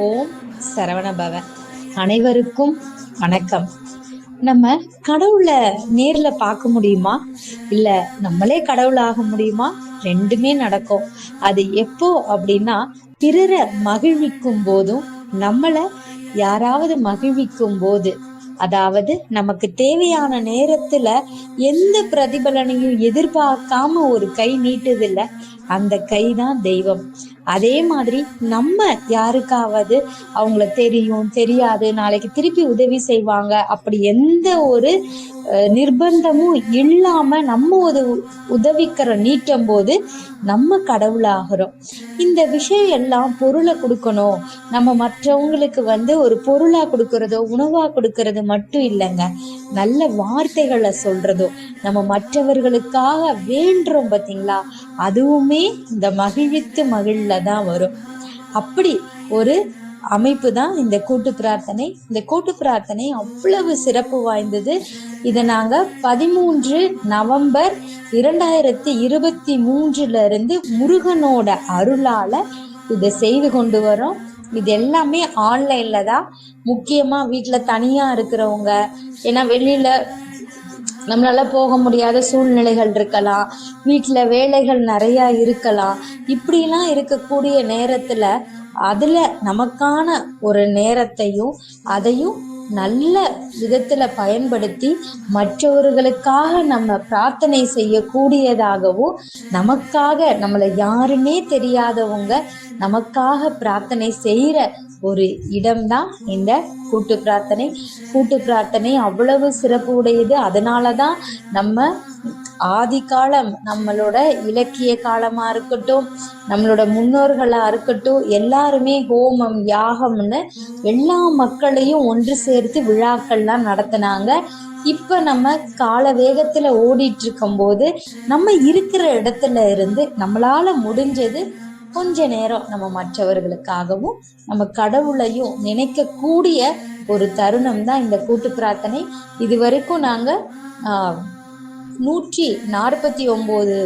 ஓம் சரவணபவ அனைவருக்கும் வணக்கம். நம்ம கடவுளை நேர்ல பார்க்க முடியுமா? இல்ல நம்மளே கடவுள் ஆக முடியுமா? ரெண்டுமே நடக்கும். அது எப்போ அப்படின்னா பிறரை மகிழ்விக்கும் போதும் நம்மளை யாராவது மகிழ்விக்கும் போது. அதாவது நமக்கு தேவையான நேரத்துல எந்த பிரதிபலனையும் எதிர்பார்க்காம ஒரு கை நீட்டுதில்ல. அந்த கை தான் தெய்வம். அதே மாதிரி நம்ம யாருக்காவது அவங்கள தெரியும் தெரியாது நாளைக்கு திருப்பி உதவி செய்வாங்க அப்படி எந்த ஒரு நிர்பந்தமும் இல்லாம நம்ம ஒரு உதவிக்கிற நீட்டும் போது நம்ம கடவுளாகிறோம். இந்த விஷயம் எல்லாம் பொருளை கொடுக்கணும். நம்ம மற்றவங்களுக்கு வந்து ஒரு பொருளா கொடுக்கறதோ உணவா கொடுக்கறது மட்டும் இல்லைங்க. நல்ல வார்த்தைகளை சொல்றதோ நம்ம மற்றவர்களுக்காக வேண்டுறோம் பார்த்தீங்களா அதுவுமே இந்த மகிழ்வித்து தான் வரும். அப்படி ஒரு அமைப்பு தான் இந்த கூட்டு பிரார்த்தனை. இந்த கூட்டு பிரார்த்தனை அவ்வளவு சிறப்பு வாய்ந்தது. இதை நாங்க பதிமூன்று நவம்பர் இரண்டாயிரத்தி இருபத்தி மூன்றுல இருந்து முருகனோட அருளால இதை செய்து கொண்டு வரோம். இது எல்லாமே ஆன்லைன்ல தான். முக்கியமா வீட்டுல தனியா இருக்கிறவங்க ஏன்னா வெளியில நம்மளால போக முடியாத சூழ்நிலைகள் இருக்கலாம். வீட்டில் வேலைகள் நிறையா இருக்கலாம். இப்படிலாம் இருக்கக்கூடிய நேரத்தில் அதில் நமக்கான ஒரு நேரத்தையும் அதையும் நல்ல விதத்தில் பயன்படுத்தி மற்றவர்களுக்காக நம்ம பிரார்த்தனை செய்யக்கூடியதாகவும் நமக்காக நம்மளை யாருமே தெரியாதவங்க நமக்காக பிரார்த்தனை செய்கிற ஒரு இடம்தான் இந்த கூட்டு பிரார்த்தனை. கூட்டு பிரார்த்தனை அவ்வளவு சிறப்பு உடையது. அதனால தான் நம்ம ஆதி காலம் நம்மளோட இலக்கிய காலமாக இருக்கட்டும் நம்மளோட முன்னோர்களாக இருக்கட்டும் எல்லாருமே ஹோமம் யாகம்னு எல்லா மக்களையும் ஒன்று சேர்த்து விழாக்கள்லாம் நடத்தினாங்க. இப்போ நம்ம கால வேகத்தில் ஓடிட்டு இருக்கும்போது நம்ம இருக்கிற இடத்துல இருந்து நம்மளால முடிஞ்சது கொஞ்ச நேரம் நம்ம மற்றவர்களுக்காகவும் நம்ம கடவுளையும் நினைக்கக்கூடிய ஒரு தருணம் தான் இந்த கூட்டு பிரார்த்தனை. இது வரைக்கும் நாங்கள் நூற்றி நாற்பத்தி ஒம்பது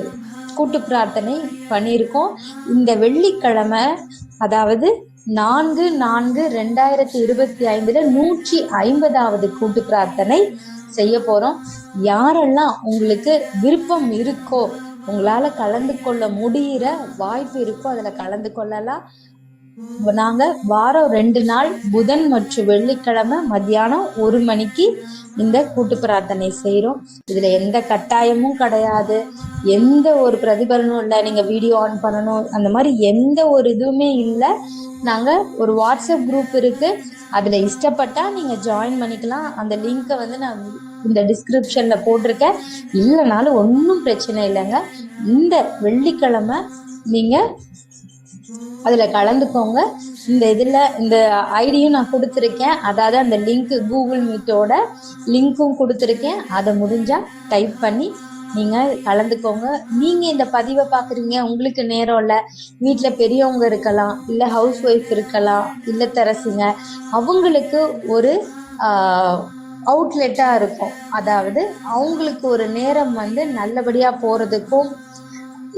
கூட்டு பிரார்த்தனை பண்ணியிருக்கோம். இந்த வெள்ளிக்கிழமை அதாவது நான்கு நான்கு ரெண்டாயிரத்தி இருபத்தி ஐந்துல நூற்றி ஐம்பதாவது கூட்டு பிரார்த்தனை செய்ய போகிறோம் யாரெல்லாம் உங்களுக்கு விருப்பம் இருக்கோ உங்களால் கலந்து கொள்ள முடிகிற வாய்ப்பு இருக்கோ அதில் கலந்து கொள்ளலாம். நாங்க வாரம் ரெண்டு நாள் புதன் மற்றும் வெள்ளிக்கிழமை மத்தியானம் ஒரு மணிக்கு இந்த கூட்டு பிரார்த்தனை செய்கிறோம் இதுல எந்த கட்டாயமும் கிடையாது. எந்த ஒரு பிரதிபலனும் இல்லை. நீங்க வீடியோ ஆன் பண்ணணும். அந்த மாதிரி எந்த ஒரு இதுவுமே இல்லை. நாங்க ஒரு வாட்ஸ்அப் குரூப் இருக்கு. அதுல இஷ்டப்பட்டா நீங்க ஜாயின் பண்ணிக்கலாம். அந்த லிங்கை வந்து நான் இந்த டிஸ்கிரிப்ஷன்ல போட்டிருக்கேன். இல்லைனாலும் ஒன்றும் பிரச்சனை இல்லைங்க. இந்த வெள்ளிக்கிழமை நீங்க அதில் கலந்துக்கோங்க. இந்த இதில் இந்த ஐடியும் நான் கொடுத்துருக்கேன். அதாவது அந்த லிங்க் கூகுள் மீட்டோட லிங்க்கும் கொடுத்துருக்கேன். அதை முடிஞ்சால் டைப் பண்ணி நீங்கள் கலந்துக்கோங்க. நீங்கள் இந்த பதிவை பார்க்குறீங்க உங்களுக்கு நேரம் இல்லை வீட்டில் பெரியவங்க இருக்கலாம் இல்லை ஹவுஸ் ஒய்ஃப் இருக்கலாம் இல்லத்தரசிங்க அவங்களுக்கு ஒரு அவுட்லெட்டாக இருக்கும். அதாவது அவங்களுக்கு ஒரு நேரம் வந்து நல்லபடியாக போகிறதுக்கும்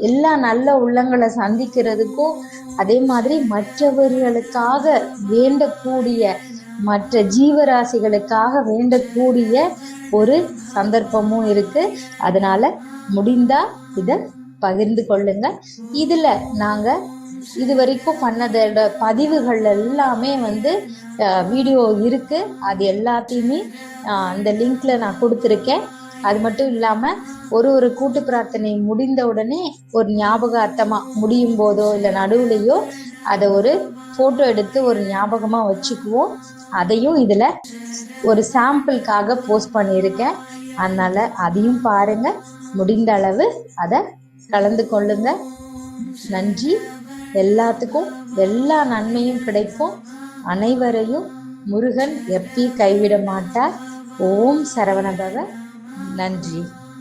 எல்லா நல்ல உள்ளங்களை சந்திக்கிறதுக்கும் அதே மாதிரி மற்றவர்களுக்காக வேண்டக்கூடிய மற்ற ஜீவராசிகளுக்காக வேண்டக்கூடிய ஒரு சந்தர்ப்பமும் இருக்கு. அதனால முடிந்தா இதை பகிர்ந்து கொள்ளுங்க. இதுல நாங்க இது வரைக்கும் பண்ணதோட பதிவுகள் எல்லாமே வந்து வீடியோ இருக்கு. அது எல்லாத்தையுமே அந்த லிங்க்ல நான் கொடுத்துருக்கேன். அது மட்டும் இல்லாமல் ஒரு ஒரு கூட்டு பிரார்த்தனை முடிந்த உடனே ஒரு ஞாபகார்த்தமாக முடியும் போதோ இல்லை நடுவுலையோ அதை ஒரு ஃபோட்டோ எடுத்து ஒரு ஞாபகமாக வச்சுக்குவோம். அதையும் இதில் ஒரு சாம்பிளுக்காக போஸ்ட் பண்ணியிருக்கேன். அதனால் அதையும் பாருங்கள் முடிந்த அளவு அதை கலந்து கொள்ளுங்க. நன்றி. எல்லாத்துக்கும் எல்லா நன்மையும் கிடைக்கும். அனைவரையும் முருகன் எப்பி கைவிட மாட்டார். ஓம் சரவணபவ நன்றி.